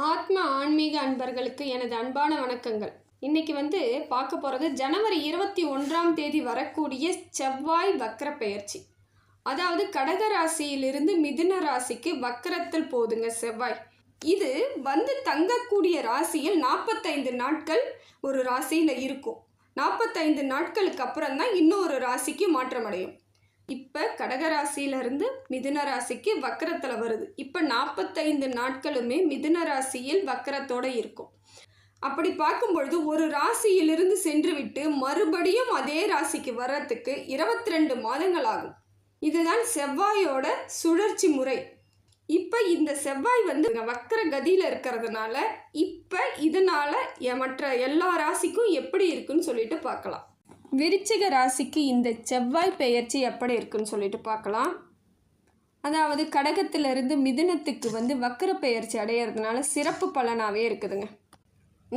ஆத்ம ஆன்மீக அன்பர்களுக்கு எனது அன்பான வணக்கங்கள். இன்னைக்கு வந்து பார்க்க போகிறது ஜனவரி இருபத்தி ஒன்றாம் தேதி வரக்கூடிய செவ்வாய் வக்கர பெயர்ச்சி. அதாவது கடக ராசியிலிருந்து மிதுன ராசிக்கு வக்கரத்தில் போதுங்க செவ்வாய். இது வந்து தங்கக்கூடிய ராசியில் நாற்பத்தைந்து நாட்கள் ஒரு ராசியில் இருக்கும். நாற்பத்தைந்து நாட்களுக்கு அப்புறம் தான் இன்னொரு ராசிக்கு மாற்றமடையும். இப்போ கடகராசியிலிருந்து மிதுன ராசிக்கு வக்கரத்தில் வருது. இப்போ நாற்பத்தைந்து நாட்களுமே மிதுன ராசியில் வக்கரத்தோடு இருக்கும். அப்படி பார்க்கும் பொழுது ஒரு ராசியிலிருந்து சென்று விட்டு மறுபடியும் அதே ராசிக்கு வர்றதுக்கு இருபத்தி ரெண்டு மாதங்கள் ஆகும். இதுதான் செவ்வாயோட சுழற்சி முறை. இப்போ இந்த செவ்வாய் வந்து வக்கர கதியில் இருக்கிறதுனால இப்போ இதனால் மற்ற எல்லா ராசிக்கும் எப்படி இருக்குன்னு சொல்லிட்டு பார்க்கலாம். விருச்சிக ராசிக்கு இந்த செவ்வாய் பெயர்ச்சி எப்படி இருக்குன்னு சொல்லிட்டு பார்க்கலாம். அதாவது கடகத்திலிருந்து மிதுனத்துக்கு வந்து வக்கர பெயர்ச்சி அடையிறதுனால சிறப்பு பலனாகவே இருக்குதுங்க.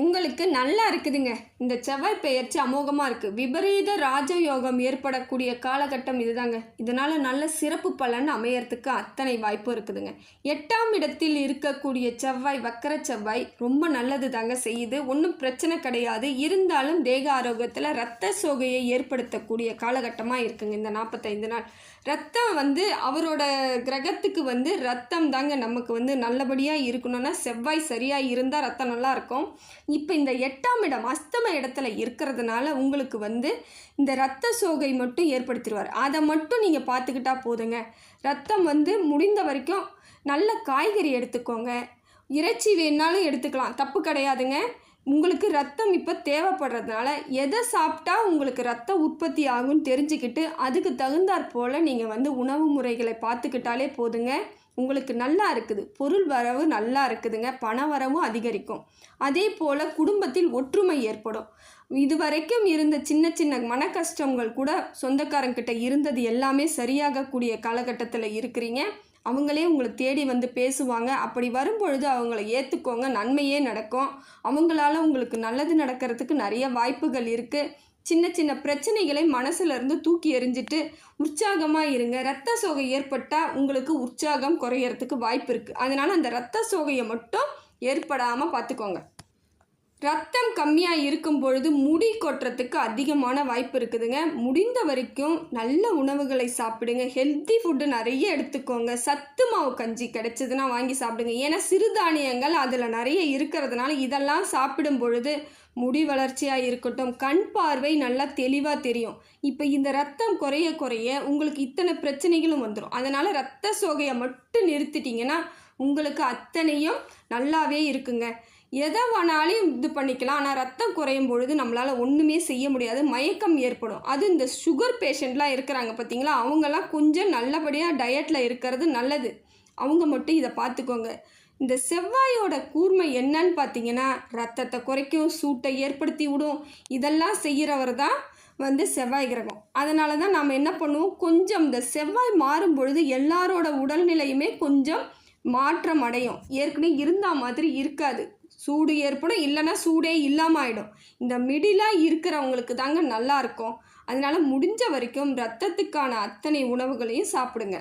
உங்களுக்கு நல்லா இருக்குதுங்க. இந்த செவ்வாய் பெயர்ச்சி அமோகமாக இருக்குது விபரீத ராஜயோகம் ஏற்படக்கூடிய காலகட்டம் இதுதாங்க. இதனால் நல்ல சிறப்பு பலன் அமையறதுக்கு அத்தனை வாய்ப்பு இருக்குதுங்க. எட்டாம் இடத்தில் இருக்கக்கூடிய செவ்வாய் வக்கர செவ்வாய் ரொம்ப நல்லது தாங்க செய்யுது. ஒன்றும் பிரச்சனை கிடையாது. இருந்தாலும் தேக ஆரோக்கியத்தில் ரத்த சோகையை ஏற்படுத்தக்கூடிய காலகட்டமாக இருக்குங்க இந்த நாற்பத்தைந்து நாள். ரத்தம் வந்து அவரோட கிரகத்துக்கு வந்து ரத்தம் தாங்க நமக்கு வந்து நல்லபடியாக இருக்கணும்னா செவ்வாய் சரியாக இருந்தால் ரத்தம் நல்லா இருக்கும். இப்போ இந்த எட்டாம் இடம் அஸ்தம இடத்துல இருக்கிறதுனால உங்களுக்கு வந்து இந்த ரத்த சோகை மட்டும் ஏற்படுத்திடுவார். அதை மட்டும் நீங்கள் பார்த்துக்கிட்டா போதுங்க. ரத்தம் வந்து முடிந்த வரைக்கும் நல்ல காய்கறி எடுத்துக்கோங்க. இறைச்சி வேணாலும் எடுத்துக்கலாம். தப்பு கிடையாதுங்க. உங்களுக்கு ரத்தம் இப்போ தேவைப்படுறதுனால எதை சாப்பிட்டா உங்களுக்கு ரத்த உற்பத்தி ஆகும்னு தெரிஞ்சுக்கிட்டு அதுக்கு தகுந்தாற் போல் நீங்கள் வந்து உணவு முறைகளை பார்த்துக்கிட்டாலே போதுங்க. உங்களுக்கு நல்லா இருக்குது. பொருள் வரவு நல்லா இருக்குதுங்க. பண வரவும் அதிகரிக்கும். அதே போல் குடும்பத்தில் ஒற்றுமை ஏற்படும். இதுவரைக்கும் இருந்த சின்ன சின்ன மன கஷ்டங்கள் கூட சொந்தக்காரங்கிட்ட இருந்தது எல்லாமே சரியாகக்கூடிய காலகட்டத்தில் இருக்கிறீங்க. அவங்களே உங்களை தேடி வந்து பேசுவாங்க. அப்படி வரும்பொழுது அவங்கள ஏற்றுக்கோங்க நன்மையே நடக்கும். அவங்களால உங்களுக்கு நல்லது நடக்கிறதுக்கு நிறைய வாய்ப்புகள் இருக்குது சின்ன சின்ன பிரச்சனைகளை மனசுலேருந்து தூக்கி எறிஞ்சிட்டு உற்சாகமாக இருங்க. ரத்த சோகை ஏற்பட்டால் உங்களுக்கு உற்சாகம் குறையறதுக்கு வாய்ப்பு இருக்குது அதனால் அந்த ரத்த சோகையை மட்டும் ஏற்படாமல் பார்த்துக்கோங்க ரத்தம் கம்மியாக இருக்கும் பொழுது முடி கொட்டுறதுக்கு அதிகமான வாய்ப்பு இருக்குதுங்க. முடிந்த வரைக்கும் நல்ல உணவுகளை சாப்பிடுங்க. ஹெல்த்தி ஃபுட்டு நிறைய எடுத்துக்கோங்க. சத்து மாவு கஞ்சி கிடைச்சதுன்னா வாங்கி சாப்பிடுங்க. ஏன்னா சிறுதானியங்கள் அதில் நிறைய இருக்கிறதுனால இதெல்லாம் சாப்பிடும் பொழுது முடி வளர்ச்சியாக இருக்கட்டும் கண் பார்வை நல்லா தெளிவாக தெரியும். இப்போ இந்த ரத்தம் குறைய குறைய உங்களுக்கு இத்தனை பிரச்சனைகளும் வந்துடும் அதனால் ரத்த சோகையை மட்டும் நிறுத்திட்டிங்கன்னா உங்களுக்கு அத்தனையும் நல்லாவே இருக்குங்க. எதை வேணாலும் இது பண்ணிக்கலாம். ஆனால் ரத்தம் குறையும் பொழுது நம்மளால் ஒன்றுமே செய்ய முடியாது. மயக்கம் ஏற்படும். அது இந்த சுகர் பேஷண்ட்லாம் இருக்கிறாங்க பார்த்தீங்களா அவங்கெல்லாம் கொஞ்சம் நல்லபடியாக டயட்டில் இருக்கிறது நல்லது. அவங்க மட்டும் இதை பார்த்துக்கோங்க. இந்த செவ்வாயோட கூர்மை என்னன்னு பார்த்தீங்கன்னா ரத்தத்தை குறைக்கும் சூட்டை ஏற்படுத்தி விடும். இதெல்லாம் செய்கிறவர் தான் வந்து செவ்வாய் கிரகம். அதனால தான் நாம் என்ன பண்ணுவோம்? கொஞ்சம் இந்த செவ்வாய் மாறும் பொழுது எல்லாரோட உடல்நிலையுமே கொஞ்சம் மாற்றம் அடையும். ஏற்கனவே இருந்த மாதிரி இருக்காது. சூடு ஏற்படும் இல்லைன்னா சூடே இல்லாமல் ஆகிடும் இந்த மிடிலாக இருக்கிறவங்களுக்கு தாங்க நல்லா இருக்கும். அதனால் முடிஞ்ச வரைக்கும் ரத்தத்துக்கான அத்தனை உணவுகளையும் சாப்பிடுங்க.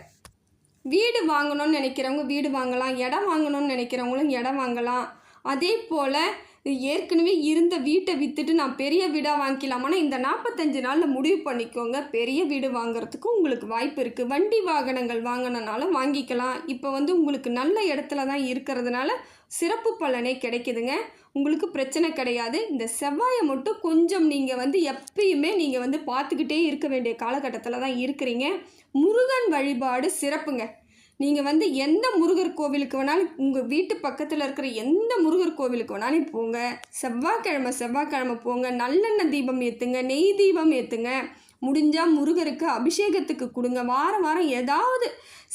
வீடு வாங்கணும்னு நினைக்கிறவங்க வீடு வாங்கலாம் இடம் வாங்கணும்னு நினைக்கிறவங்களும் இடம் வாங்கலாம். அதே போல் ஏற்கனவே இருந்த வீட்டை விற்றுட்டு நான் பெரிய வீடாக வாங்கிக்கலாமான்னா இந்த நாற்பத்தஞ்சு நாளில் முடிவு பண்ணிக்கோங்க. பெரிய வீடு வாங்குறதுக்கு உங்களுக்கு வாய்ப்பு இருக்குது வண்டி வாகனங்கள் வாங்கினாலும் வாங்கிக்கலாம். இப்போ வந்து உங்களுக்கு நல்ல இடத்துல தான் இருக்கிறதுனால சிறப்பு பலனே கிடைக்குதுங்க. உங்களுக்கு பிரச்சனை கிடையாது. இந்த செவ்வாயை மட்டும் கொஞ்சம் நீங்கள் வந்து எப்பயுமே நீங்கள் வந்து பார்த்துக்கிட்டே இருக்க வேண்டிய காலகட்டத்தில் தான் இருக்கிறீங்க. முருகன் வழிபாடு சிறப்புங்க. நீங்கள் வந்து எந்த முருகர் கோவிலுக்கு வேணாலும் உங்கள் வீட்டு பக்கத்தில் இருக்கிற எந்த முருகர் கோவிலுக்கு வேணாலும் போங்க. செவ்வாய்க்கிழமை செவ்வாய்க்கிழமை போங்க. நல்லெண்ணெய் தீபம் ஏற்றுங்க நெய் தீபம் ஏற்றுங்க முடிஞ்சால் முருகருக்கு அபிஷேகத்துக்கு கொடுங்க. வாரம் வாரம் ஏதாவது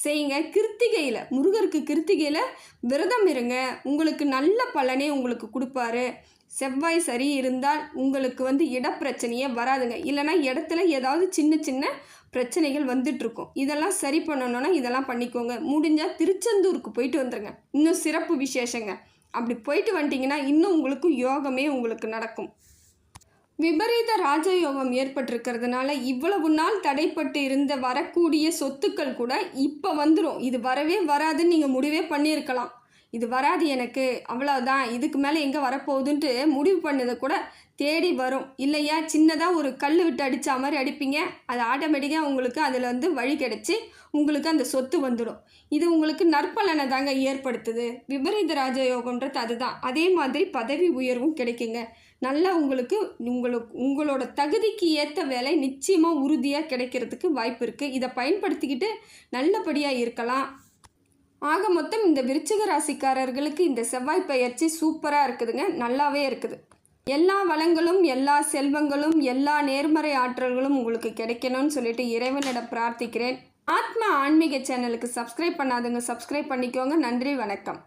செய்யுங்க. கிருத்திகையில் முருகருக்கு கிருத்திகையில் விரதம் இருங்க. உங்களுக்கு நல்ல பலனே உங்களுக்கு கொடுப்பாரு. செவ்வாய் சரி இருந்தால் உங்களுக்கு வந்து இடப்பிரச்சனையே வராதுங்க. இல்லைனா இடத்துல ஏதாவது சின்ன சின்ன பிரச்சனைகள் வந்துட்டுருக்கும். இதெல்லாம் சரி பண்ணணுன்னா இதெல்லாம் பண்ணிக்கோங்க. முடிஞ்சால் திருச்செந்தூருக்கு போயிட்டு வந்துடுங்க இன்னும் சிறப்பு விசேஷங்க. அப்படி போயிட்டு வந்துட்டிங்கன்னா இன்னும் உங்களுக்கு யோகமே உங்களுக்கு நடக்கும். விபரீத ராஜயோகம் ஏற்பட்டிருக்கிறதுனால இவ்வளவு நாள் தடைப்பட்டு இருந்த வரக்கூடிய சொத்துக்கள் கூட இப்போ வந்துடும் இது வரவே வராதுன்னு நீங்கள் முடிவே பண்ணியிருக்கலாம். இது வராது எனக்கு. அவ்வளோதான் இதுக்கு மேலே எங்கே வரப்போகுதுன்ட்டு முடிவு பண்ணதை கூட தேடி வரும். இல்லையா? சின்னதாக ஒரு கல் விட்டு அடித்த மாதிரி அடிப்பீங்க. அது ஆட்டோமேட்டிக்காக உங்களுக்கு அதில் வந்து வழி கிடச்சி உங்களுக்கு அந்த சொத்து வந்துடும். இது உங்களுக்கு நற்பலனை தாங்க ஏற்படுத்துது. விபரீத ராஜயோகன்றது அதுதான். அதே மாதிரி பதவி உயர்வும் கிடைக்குங்க. நல்லா உங்களுக்கு உங்களுக்கு உங்களோட தகுதிக்கு ஏற்ற வேலை நிச்சயமாக உறுதியாக கிடைக்கிறதுக்கு வாய்ப்பு இருக்குது இதை பயன்படுத்திக்கிட்டு நல்லபடியாக இருக்கலாம். ஆக மொத்தம் இந்த விருச்சிக ராசிக்காரர்களுக்கு இந்த செவ்வாய் பயிற்சி சூப்பராக இருக்குதுங்க. நல்லாவே இருக்குது. எல்லா வளங்களும் எல்லா செல்வங்களும் எல்லா நேர்மறை ஆற்றல்களும் உங்களுக்கு கிடைக்கணும்னு சொல்லிட்டு இறைவனிடம் பிரார்த்திக்கிறேன். ஆத்மா ஆன்மீக சேனலுக்கு சப்ஸ்கிரைப் பண்ணாதுங்க சப்ஸ்கிரைப் பண்ணிக்கோங்க. நன்றி வணக்கம்.